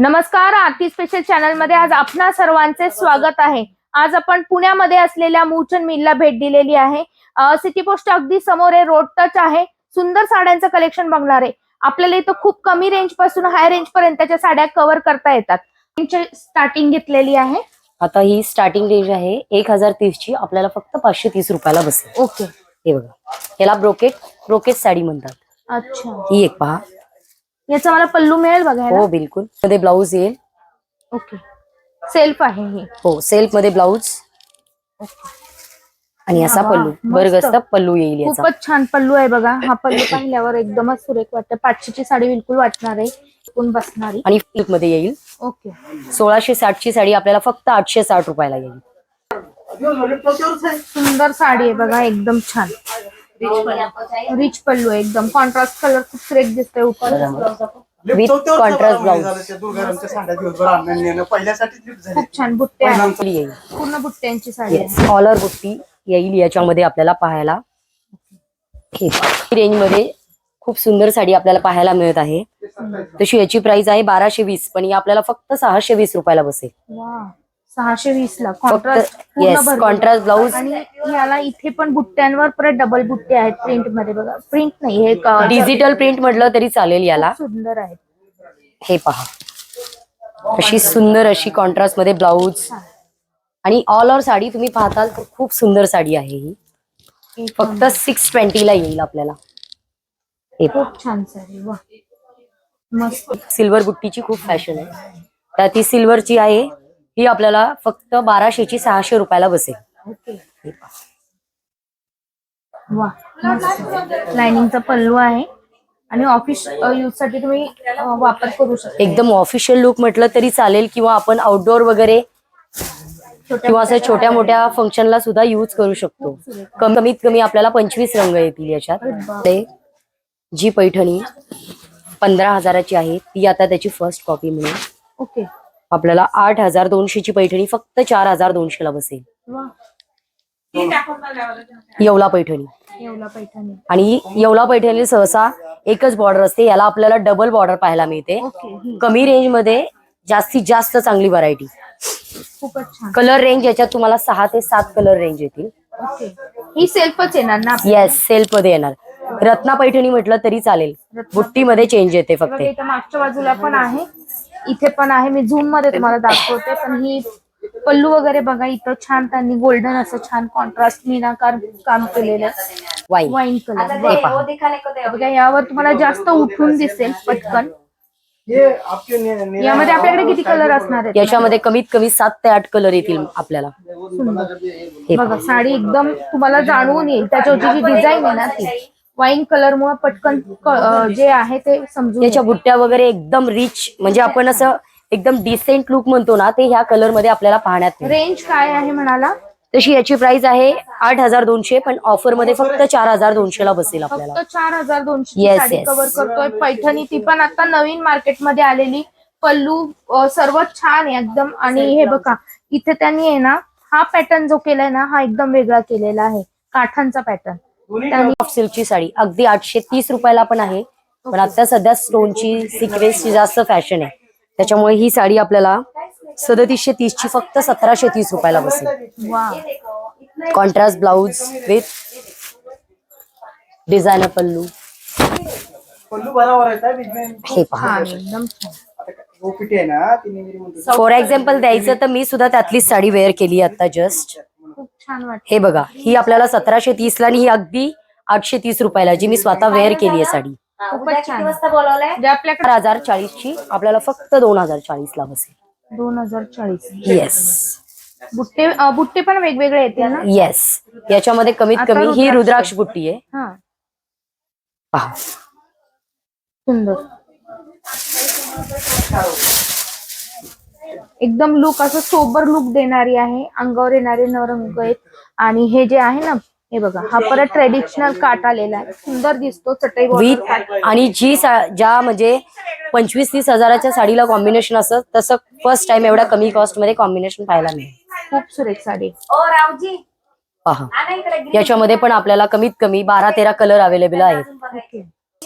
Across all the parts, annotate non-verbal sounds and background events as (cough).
नमस्कार आरती स्पेशल चॅनलमध्ये आज आपणा सर्वांचे स्वागत आहे. आज आपण पुण्यामध्ये असलेल्या मूचन मिलला भेट दिलेली आहे. सिटी पोस्ट अगदी समोर आहे रोड टच आहे. सुंदर साड्यांचं कलेक्शन बघणार आहे. आपल्याला इथं खूप कमी रेंजपासून हाय रेंज पर्यंतच्या साड्या कव्हर करता येतात. स्टार्टिंग घेतलेली आहे. आता ही स्टार्टिंग रेंज आहे एक हजार तीस ची. आपल्याला फक्त पाचशे तीस रुपयाला बसेल. ओके. हे बघा. याला ब्रोकेट ब्रोकेट साडी म्हणतात. अच्छा. ही एक पहा. याचा मला पल्लू मिळेल बघायला? हो बिलकुल. मध्ये ब्लाऊज येईल. ओके. सेल्फ आहे ही. हो सेल्फमध्ये ब्लाऊज आणि असा वा, पल्लू. मस्त. बरगस्त पल्लू येईल याचा. खूपच छान पल्लू आहे बघा. हा पल्लू पाहिल्यावर एकदमच सुरेख वाटतं. पाचशेची साडी बिलकुल वाटणार आहे. बसणारी. आणि सिल्कमध्ये येईल. ओके. सोळाशे साठ ची साडी आपल्याला फक्त आठशे साठ रुपयाला येईल. सुंदर साडी आहे बघा. एकदम छान. रिच पल्लू. आहे एकदम. कॉन्ट्रास्ट कलर खूप फ्रेश दिसतोय. contrast blouse. पहिल्यासाठी खूप छान बुट्टे येईल. पूर्ण बुट्ट्यांची साडी ऑलर बुट्टी येईल याच्यामध्ये आपल्याला पाहायला. रेंजमध्ये खूप सुंदर साडी आपल्याला पाहायला मिळत आहे. तशी याची प्राइस आहे बाराशे वीस पण ही आपल्याला फक्त सहाशे वीस रुपयाला बसेल. वा सहाशे वीस ला. Contrast yes. कॉन्ट्रास्ट ब्लाऊज आणि याला इथे पण बुट्ट्यांवर परत डबल बुट्टे आहेत प्रिंटमध्ये बघा. प्रिंट नाही हे डिजिटल प्रिंट म्हटलं तरी चालेल याला. सुंदर आहेत. हे पहा. अशी सुंदर अशी कॉन्ट्रास्टमध्ये ब्लाऊज आणि ऑल ओव्हर साडी तुम्ही पाहताल तर खूप सुंदर साडी आहे ही. फक्त सिक्स ट्वेंटी ला येईल आपल्याला. हे. खूप छान साडी वा. मस्त. सिल्वर बुट्टीची खूप फॅशन आहे. त्यात ही सिल्वरची आहे. ही आपल्याला फक्त बाराशेची सहाशे रुपयाला बसेल. ओके. वा लाइनिंगचा पल्लू आहे. आणि ऑफिस यूजसाठी तुम्ही वापर करू शकता. एकदम ऑफिशियल लुक म्हटलं तरी चालेल किंवा आपण आउटडोअर वगैरे किंवा असं छोट्या मोठ्या फंक्शनला सुद्धा यूज करू शकतो. कम- कमीत कमी आपल्याला पंचवीस रंग येतील याच्यात. ते जी पैठणी पंधरा हजाराची आहे ती आता त्याची फर्स्ट कॉपी म्हणून ओके. आपल्याला आठ हजार दोनशेची पैठणी फक्त चार हजार दोनशेला बसेल. येवला पैठणी. येवला पैठणी. आणि येवला पैठणी सहसा एकच बॉर्डर असते याला आपल्याला डबल बॉर्डर पाहायला मिळते. ओके कमी रेंजमध्ये जास्तीत जास्त चांगली व्हरायटी खूपच छान. कलर रेंज याच्यात तुम्हाला सहा ते सात कलर रेंज येतील. ही सेल्फच येणार ना येस सेल्फमध्ये येणार. रत्ना पैठणी म्हटलं तरी चालेल. बुट्टीमध्ये चेंज येते फक्त. मागच्या बाजूला पण आहे. इथे पण आहे. मी झूममध्ये तुम्हाला दाखवते. पण ही पल्लू वगैरे बघा इथं छान त्यांनी गोल्डन असं छान कॉन्ट्रास्ट मीनाकार काम केलेलं वाईन वाईन कलर हे बघा यावर तुम्हाला जास्त उठून दिसेल पटकन. यामध्ये आपल्याकडे किती कलर असणार आहेत? याच्यामध्ये कमीत कमी सात ते आठ कलर येतील आपल्याला. बघा. साडी एकदम तुम्हाला जाणवून येईल. त्याच्यावरची जी डिझाईन आहे ना ती. वाईन कलर मुळे पटकन क- अं, जे आहे ते समजून याच्या. बुट्ट्या वगैरे एकदम रिच म्हणजे आपण असं एकदम डिसेंट लुक म्हणतो ना ते ह्या कलरमध्ये आपल्याला पाहण्यात. रेंज काय आहे म्हणाला? तशी याची प्राइस आहे आठ हजार दोनशे पण ऑफरमध्ये फक्त चार हजार दोनशे ला बसेल आपल्याला. फक्त चार हजार दोनशे. कव्हर करतोय पैठणी ती पण आता नवीन मार्केटमध्ये आलेली. पल्लू सर्व छान आहे एकदम. आणि हे बघा इथे त्यांनी आहे ना हा पॅटर्न जो केलाय ना हा एकदम वेगळा केलेला आहे. काठांचा पॅटर्न सॉफ्ट सिल्कची साडी. अगदी आठशे तीस रुपयाला पण आहे. पण आता सध्या स्टोनची सिक्वेन्सची जास्त फॅशन आहे. त्याच्यामुळे ही साडी आपल्याला सदतीसशे तीस ची फक्त सतराशे तीस रुपयाला बसेल. वा contrast blouse with designer pallu. Pallu बरोबर आहे हे पहा. छान एकदम छान. ओपीटी आहे ना तिने मेरी म्हणतो फॉर एक्झाम्पल द्यायचं तर मी सुद्धा त्यातलीच साडी वेअर केली आता जस्ट छान वाटत. हे बघा ही आपल्याला सतराशे तीस ला आणि ही अगदी आठशे तीस रुपयाला जी मी स्वतः वेअर केली आहे. साडी चार हजार चाळीस ची आपल्याला फक्त दोन हजार चाळीस ला बसेल. दोन हजार चाळीस. येस बुट्टे बुट्टे पण वेगवेगळे येतील ना? येस याच्यामध्ये कमीत कमी ही रुद्राक्ष. बुट्टी आहे. हा. पहा. सुंदर. एकदम लुक असं सोबर लुक देणारी आहे. अंगावर येणारे नवरंग आहेत. आणि हे जे आहे ना हे बघा हा परत ट्रेडिशनल काट आलेला आहे. सुंदर दिसतो चटई विथ. आणि जी सा- ज्या म्हणजे पंचवीस तीस हजाराच्या साडीला कॉम्बिनेशन असत तसं फर्स्ट टाइम एवढ्या कमी कॉस्टमध्ये कॉम्बिनेशन पाहायला मिळेल. खूप सुरेख साडी. पहा. याच्यामध्ये पण आपल्याला कमीत कमी बारा तेरा कलर अवेलेबल आहेत.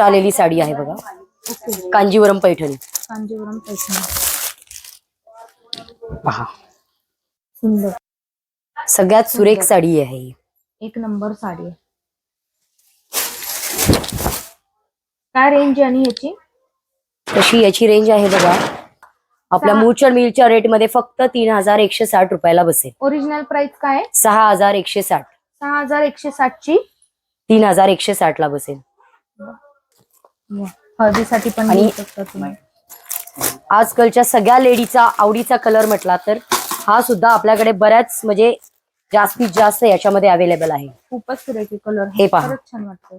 आलेली साडी आहे बघा. ओके. कांजीवरम पैठणी. कांजीवरम पैठणी. पहा. सुंदर. सगळ्यात सुरेख साडी आहे ही. एक नंबर साडी आहे. काय रेंज आणि याची? तशी याची रेंज आहे बघा. आपल्या सहा. मूचर मिलच्या रेटमध्ये फक्त तीन हजार एकशे साठ रुपयाला बसेल. ओरिजिनल प्राइस काय आहे? सहा हजार एकशे साठ. सहा हजार एकशे साठची तीन हजार एकशे साठ ला बसेल. हळदीसाठी पण आणि- घेऊ शकता तुम्ही. आजकालच्या सगळ्या लेडीचा आवडीचा कलर म्हटला तर हा सुद्धा आपल्याकडे बऱ्याच म्हणजे जास्तीत जास्त याच्यामध्ये अवेलेबल आहे. खूपच सुरेख कलर हे पहा. छान वाटतंय.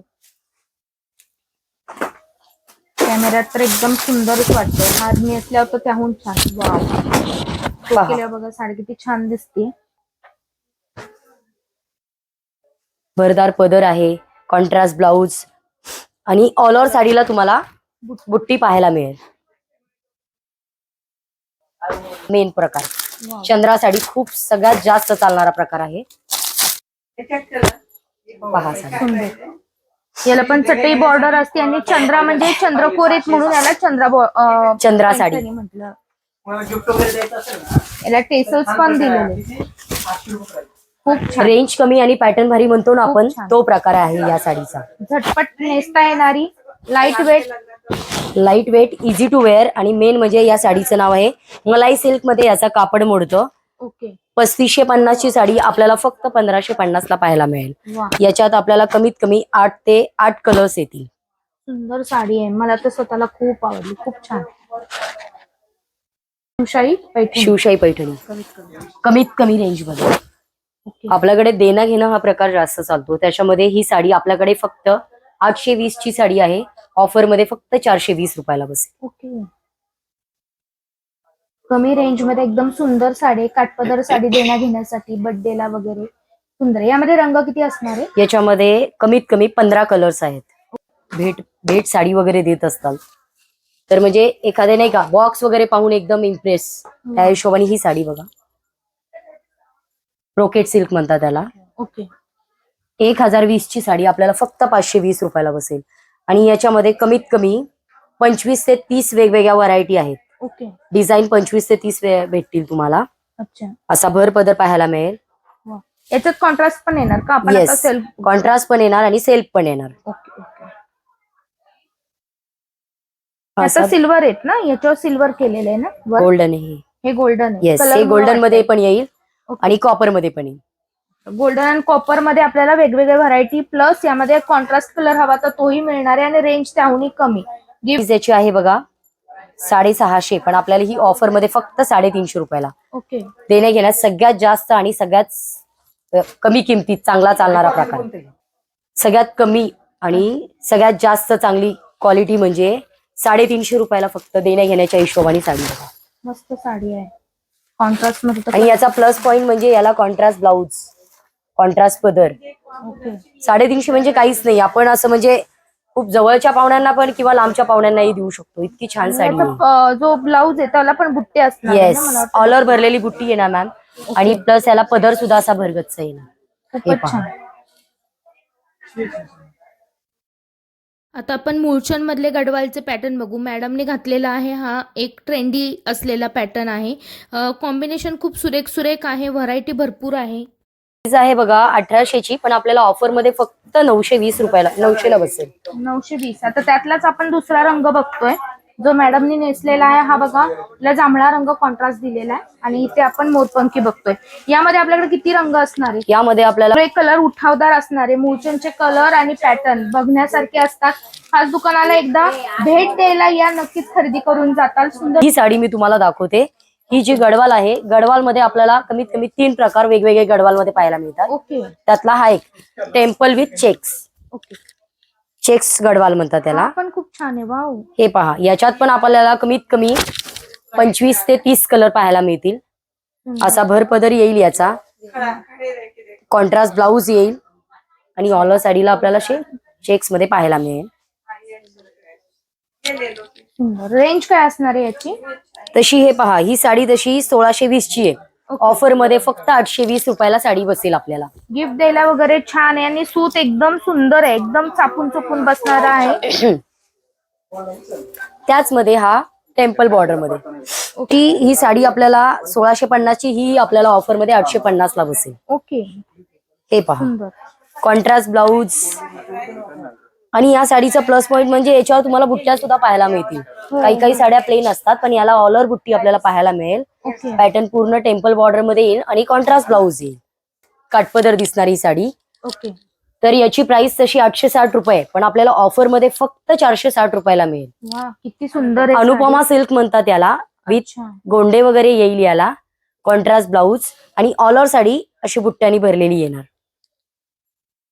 कॅमेऱ्यात तर एकदम सुंदरच वाटतंय. हार मी असल्यावर त्याहून छान. वाव बघा साडी किती छान दिसते भरदार पदर आहे कॉन्ट्रास्ट ब्लाउज आणि ऑल ओव्हर साडीला तुम्हाला बुट्टी पाहायला मिळेल. मेन प्रकार. चंद्रा साडी खूप सगळ्यात जास्त चालणारा प्रकार आहे. पहा साडी. याला पण चटई बॉर्डर असते आणि चंद्रा म्हणजे चंद्रकोरीत म्हणून याला चंद्रा चंद्रा साडी. म्हटलं. मला गिफ्ट वगैरे द्यायचं असेल ना याला टेसल्स पण दिलेले. खूप छान रेंज कमी आणि पॅटर्न भारी म्हणतो ना आपण. तो प्रकार आहे या साडीचा. झटपट नेसता येणारी light weight light weight easy to wear आणि मेन म्हणजे या साडीचं नाव आहे. मलाई सिल्कमध्ये याचा कापड मोडतं. ओके पस्तीसशे पन्नासची साडी आपल्याला फक्त पंधराशे पन्नास ला पाहायला मिळेल. याच्यात आपल्याला कमीत कमी आठ ते आठ कलर्स येतील. सुंदर साडी आहे. मला तर स्वतःला खूप आवडली. खूप छान. शिवशाही पैठणी. शिवशाही पैठणी. कमीत कमी रेंजमध्ये. आपल्याकडे देणं घेणं हा प्रकार जास्त चालतो. त्याच्यामध्ये ही साडी आपल्याकडे फक्त आठशे वीस ची साडी आहे. ऑफरमध्ये फक्त चारशे वीस रुपयाला बसेल. ओके. कमी रेंजमध्ये एकदम सुंदर साडी आहे. काठपदर साडी देण्या घेण्यासाठी बर्थडेला वगैरे. सुंदर. यामध्ये रंग किती असणार आहे? याच्यामध्ये कमीत कमी पंधरा कलर्स आहेत. भेट भेट साडी वगैरे देत असतात तर म्हणजे एखादे नाही का बॉक्स वगैरे पाहून एकदम इम्प्रेस त्या हिशोबाने ही साडी बघा. ब्रोकेट सिल्क म्हणतात त्याला. ओके. एक हजार वीस ची साडी आपल्याला फक्त पाचशे वीस रुपयाला बसेल. आणि याच्यामध्ये कमीत कमी पंचवीस ते तीस वेगवेगळ्या व्हरायटी आहेत. ओके. डिझाईन पंचवीस ते तीस वे- भेटतील तुम्हाला. अच्छा. असा भर पदर पाहायला मिळेल. याच्यात कॉन्ट्रास्ट पण येणार का? आपण आता येस सेल्फ कॉन्ट्रास्ट पण येणार आणि सेल्फ पण येणार. Okay okay. असा आता सिल्वर आहेत ना? याच्यावर सिल्वर केलेलं आहे ना? वर गोल्डन हे हे गोल्डन येस हे गोल्डनमध्ये. पण येईल. आणि कॉपरमध्ये पण येईल. गोल्डन आणि कॉपरमध्ये आपल्याला वेगवेगळ्या व्हरायटी प्लस यामध्ये कॉन्ट्रास्ट कलर हवा तर तोही मिळणार आहे आणि रेंज त्याहूनही कमी. गिफ्ट याची आहे बघा साडेसहाशे पण आपल्याला ही ऑफरमध्ये फक्त साडेतीनशे रुपयाला. ओके देण्या घेण्यात सगळ्यात जास्त आणि सगळ्यात कमी किमतीत चांगला चालणारा प्रकार. सगळ्यात कमी आणि सगळ्यात जास्त चांगली क्वालिटी म्हणजे साडेतीनशे रुपयाला फक्त देण्या घेण्याच्या हिशोबाने साडी बघा. मस्त साडी आहे. कॉन्ट्रास्टमध्ये आणि याचा प्लस पॉइंट म्हणजे याला कॉन्ट्रास्ट ब्लाउज कॉन्ट्रास्ट पदर साडेतीनशे म्हणजे काहीच नाही. आपण असं म्हणजे खूप जवळच्या पाहुण्यांना पण किंवा लांबच्या पाहुण्यांनाही देऊ शकतो. इतकी छान साडी अं, जो ब्लाऊज आहे त्याला पण बुट्टे असणार आहे येस. ऑलर भरलेली बुट्टी येणार मॅम आणि प्लस याला पदर सुद्धा असा भरगतच येणार. आता आपण मुळचंद मधले गडवालचे पॅटर्न बघू. मॅडमने घातलेला आहे हा एक ट्रेंडी असलेला पॅटर्न आहे. कॉम्बिनेशन खूप सुरेख सुरेख आहे. व्हरायटी भरपूर आहे. आहे बघा अठराशेची पण आपल्याला ऑफरमध्ये फक्त नऊशे वीस रुपयाला नऊशेला बसेल. नऊशे वीस. आता त्यातलाच आपण दुसरा रंग बघतोय. जो मॅडमनी नेसलेला आहे हा बघा याला जांभळा रंग कॉन्ट्रास्ट दिलेला आहे. आणि इथे आपण मोरपंखी बघतोय. यामध्ये आपल्याकडे किती रंग असणार आहे? यामध्ये आपल्याला कलर उठावदार असणार आहे. मूळचंदचे कलर आणि पॅटर्न बघण्यासारखे असतात. खास दुकानाला एकदा भेट द्यायला या. नक्कीच खरेदी करून जाताल. सुंदर ही साडी मी तुम्हाला दाखवते. ही जी गडवाल आहे गडवाल मध्ये आपल्याला कमीत कमी तीन प्रकार वेगवेगळे गडवाल मध्ये पाहायला मिळतात. ओके त्यातला हा एक temple with checks. Okay checks Gadwal म्हणतात त्याला. पण खूप छान आहे वाव. हे पहा याच्यात पण आपल्याला कमीत कमी पंचवीस ते तीस कलर पाहायला मिळतील. असा भर पदर येईल याचा. कॉन्ट्रास्ट ब्लाऊज येईल. आणि ऑलर साडीला आपल्याला चेक्समध्ये पाहायला मिळेल. रेंज काय असणार आहे याची? तशी हे पहा ही साडी तशी सोळाशे वीस ची आहे. ऑफरमध्ये फक्त आठशे वीस रुपयाला साडी बसेल आपल्याला. गिफ्ट द्यायला वगैरे छान आहे आणि सूत एकदम सुंदर आहे एकदम चापून चुपून बसणारा आहे. (clears throat) त्याच मध्ये हा टेम्पल बॉर्डरमध्ये ती ही साडी आपल्याला सोळाशे पन्नासची ही आपल्याला ऑफरमध्ये आठशे पन्नास ला बसेल. ओके. हे पहा. कॉन्ट्रास्ट ब्लाऊज आणि या साडीचा प्लस पॉइंट म्हणजे याच्यावर तुम्हाला बुट्ट्या सुद्धा पाहायला मिळतील. काही काही साड्या प्लेन असतात पण याला ऑलर बुट्टी आपल्याला पाहायला मिळेल. पॅटर्न पूर्ण टेम्पल बॉर्डरमध्ये येईल आणि कॉन्ट्रास्ट ब्लाऊज येईल. काटपदर दिसणारी साडी. ओके तर याची प्राइस तशी आठशे साठ रुपये पण आपल्याला ऑफरमध्ये फक्त चारशे साठ रुपयाला मिळेल. किती सुंदर अनुपमा सिल्क म्हणतात याला. विथ. गोंडे वगैरे येईल याला कॉन्ट्रास्ट ब्लाऊज आणि ऑलर साडी अशी बुट्ट्यानी भरलेली येणार.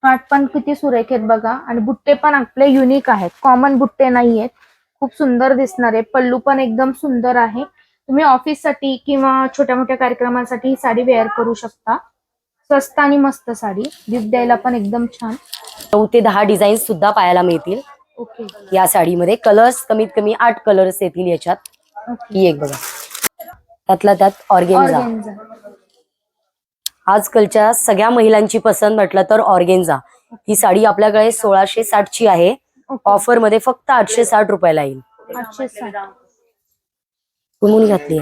काठ पण किती सुरेख आहेत बघा. आणि बुट्टे पण आपले युनिक आहेत. कॉमन बुट्टे नाहीयेत. खूप सुंदर दिसणार आहे. पल्लू पण एकदम सुंदर आहे. तुम्ही ऑफिससाठी किंवा छोट्या मोठ्या कार्यक्रमासाठी ही साडी वेअर करू शकता. स्वस्त आणि मस्त साडी. गिफ्ट द्यायला पण एकदम छान. नऊ ते दहा डिझाईन सुद्धा पाहायला मिळतील. ओके या साडीमध्ये कलर्स कमीत कमी आठ कलर्स येतील याच्यात. ही एक बघा. त्यातला त्यात ऑर्गेन्झा ऑर्गेन्झा आजकालच्या सगळ्या महिलांची पसंत म्हटलं तर ऑर्गेन्झा. ही साडी आपल्याकडे सोळाशे साठ ची आहे. ऑफरमध्ये फक्त आठशे साठ रुपयाला येईल. कुमून घातली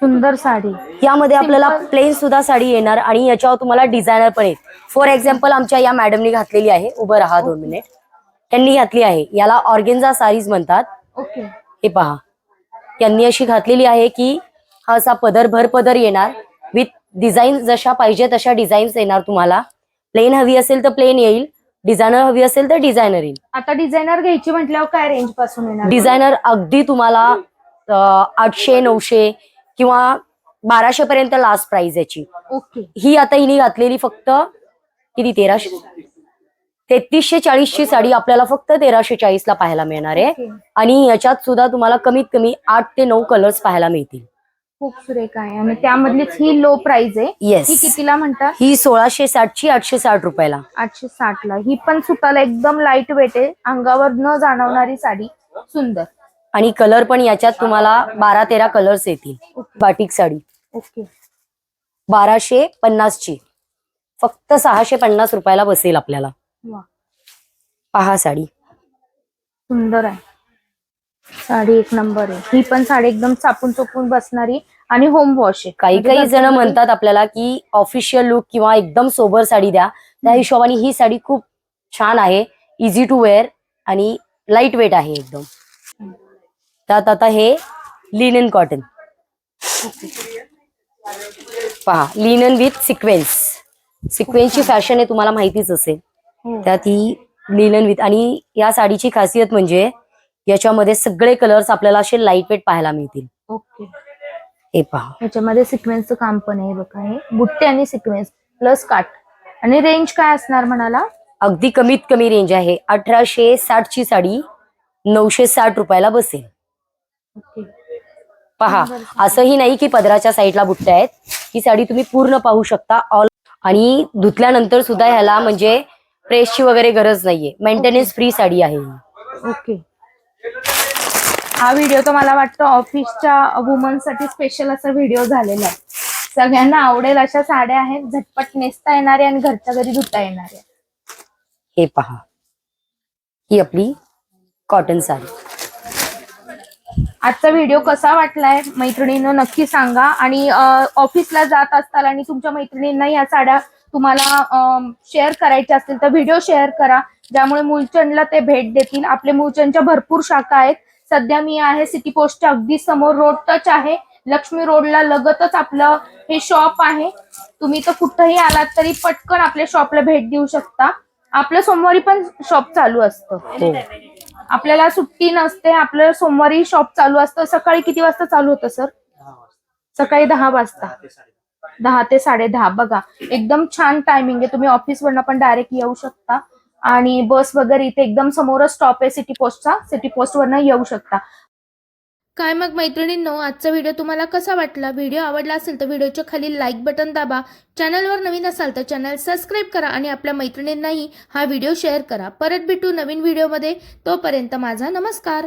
सुंदर साडी. यामध्ये आपल्याला प्लेन सुद्धा साडी येणार आणि याच्यावर तुम्हाला डिझायनर पण येईल फॉर एक्झाम्पल आमच्या या मॅडमनी घातलेली आहे. उभं राहा दोन मिनिट त्यांनी घातली आहे. याला ऑर्गेन्झा साडीज म्हणतात. ओके. हे पहा. यांनी अशी घातलेली आहे की हा असा पदर भर पदर येणार विथ डिझाईन जशा पाहिजे तशा डिझाईन्स येणार तुम्हाला. प्लेन हवी असेल तर प्लेन येईल डिझायनर हवी असेल तर डिझायनर येईल. आता डिझायनर घ्यायची म्हटल्यावर काय रेंजपासून येणार? डिझायनर अगदी तुम्हाला आठशे नऊशे किंवा बाराशे पर्यंत लास्ट प्राइस याची. ओके. ही आता हिने घातलेली फक्त किती? तेराशे? तेहतीसशे चाळीसची साडी आपल्याला फक्त तेराशे चाळीस ला पाहायला मिळणार आहे. आणि याच्यात सुद्धा तुम्हाला कमीत कमी आठ ते नऊ कलर्स पाहायला मिळतील. खूप सुरेख आहे. आणि त्यामधलीच ही लो प्राइस आहे. ही कितीला म्हणतात ही सोळाशे साठची आठशे साठ रुपयाला. आठशे साठ ला ही पण सुताला एकदम लाइट वेट आहे. अंगावर न जाणवणारी साडी. सुंदर. आणि कलर पण याच्यात तुम्हाला बारा तेरा कलर्स येतील. बाटिक साडी. ओके. बाराशे पन्नासची. फक्त सहाशे पन्नास रुपयाला बसेल आपल्याला. वा. पहा साडी. सुंदर आहे. साडी एक नंबर आहे. ही पण साडी एकदम चापून चोपून बसणारी आणि होम वॉश आहे. काही म्हणजे काही जण म्हणतात आपल्याला की ऑफिशियल लुक किंवा एकदम सोबर साडी द्या. त्या हिशोबाने ही साडी खूप छान आहे. इझी टू वेअर आणि लाइट वेट आहे एकदम. त्यात आता हे लिनन कॉटन पहा लिनन विथ सिक्वेन्स सिक्वेन्सची फॅशन आहे तुम्हाला माहितीच असेल. हो. त्यात ही लिनन विथ आणि या साडीची खासियत म्हणजे याच्यामध्ये सगळे कलर्स आपल्याला असे लाइट वेट पाहायला मिळतील. ओके हे पहा. ह्याच्यामध्ये सिक्वेन्सचं काम पण आहे बघा हे. बुट्टे आणि सिक्वेन्स प्लस काट आणि रेंज काय असणार म्हणाला? अगदी कमीत कमी रेंज आहे. अठराशे साठ ची साडी नऊशे साठ रुपयाला बसेल. ओके पहा असंही नाही की पदराच्या साईडला बुट्ट्या आहेत. ही साडी तुम्ही पूर्ण पाहू शकता. ऑल आणि धुतल्यानंतर सुद्धा ह्याला म्हणजे प्रेसची वगैरे गरज नाहीये. मेंटेनन्स फ्री साडी आहे ही. ओके हा व्हिडिओ तर मला वाटतं ऑफिसच्या वुमनसाठी स्पेशल असा व्हिडिओ झालेला आहे. सगळ्यांना आवडेल अशा साड्या आहेत झटपट नेसता येणाऱ्या आणि घरच्या घरी धुता येणाऱ्या हे पहा. ही आपली कॉटन साडी. आजचा व्हिडिओ कसा वाटलाय मैत्रिणीनं नक्की सांगा. आणि ऑफिसला जात असताल आणि तुमच्या मैत्रिणींना या साड्या तुम्हाला शेअर करायच्या असतील तर व्हिडिओ शेअर करा. ज्यामुळे मूलचंदला ते भेट देतील. आपले मूलचंदच्या भरपूर शाखा आहेत. सध्या मी आहे सिटी पोस्टच्या अगदी समोर. रोड टच आहे. लक्ष्मी रोडला लगतच आपलं हे शॉप आहे. तुम्ही तर कुठंही आलात तरी पटकन आपल्या शॉपला भेट देऊ शकता. आपलं सोमवारी पण शॉप चालू असतं. हो. आपल्याला सुट्टी नसते. आपलं सोमवारी शॉप चालू असतं. सकाळी किती वाजता चालू होतं सर सकाळी दहा वाजता. दहा ते साडे दहा. बघा एकदम छान टायमिंग आहे. तुम्ही ऑफिस वरनं पण डायरेक्ट येऊ शकता. आणि बस वगैरे इथे एकदम समोरच स्टॉप आहे सिटी पोस्टचा सिटी पोस्ट वरनं येऊ शकता. काय मग मैत्रिणींनो आजचा व्हिडिओ तुम्हाला कसा वाटला? व्हिडिओ आवडला असेल तर व्हिडिओच्या खाली लाईक बटन दाबा. चॅनलवर नवीन असाल तर चॅनल सबस्क्राईब करा आणि आपल्या मैत्रिणींनाही हा व्हिडिओ शेअर करा. परत भेटू नवीन व्हिडिओमध्ये तोपर्यंत माझा नमस्कार.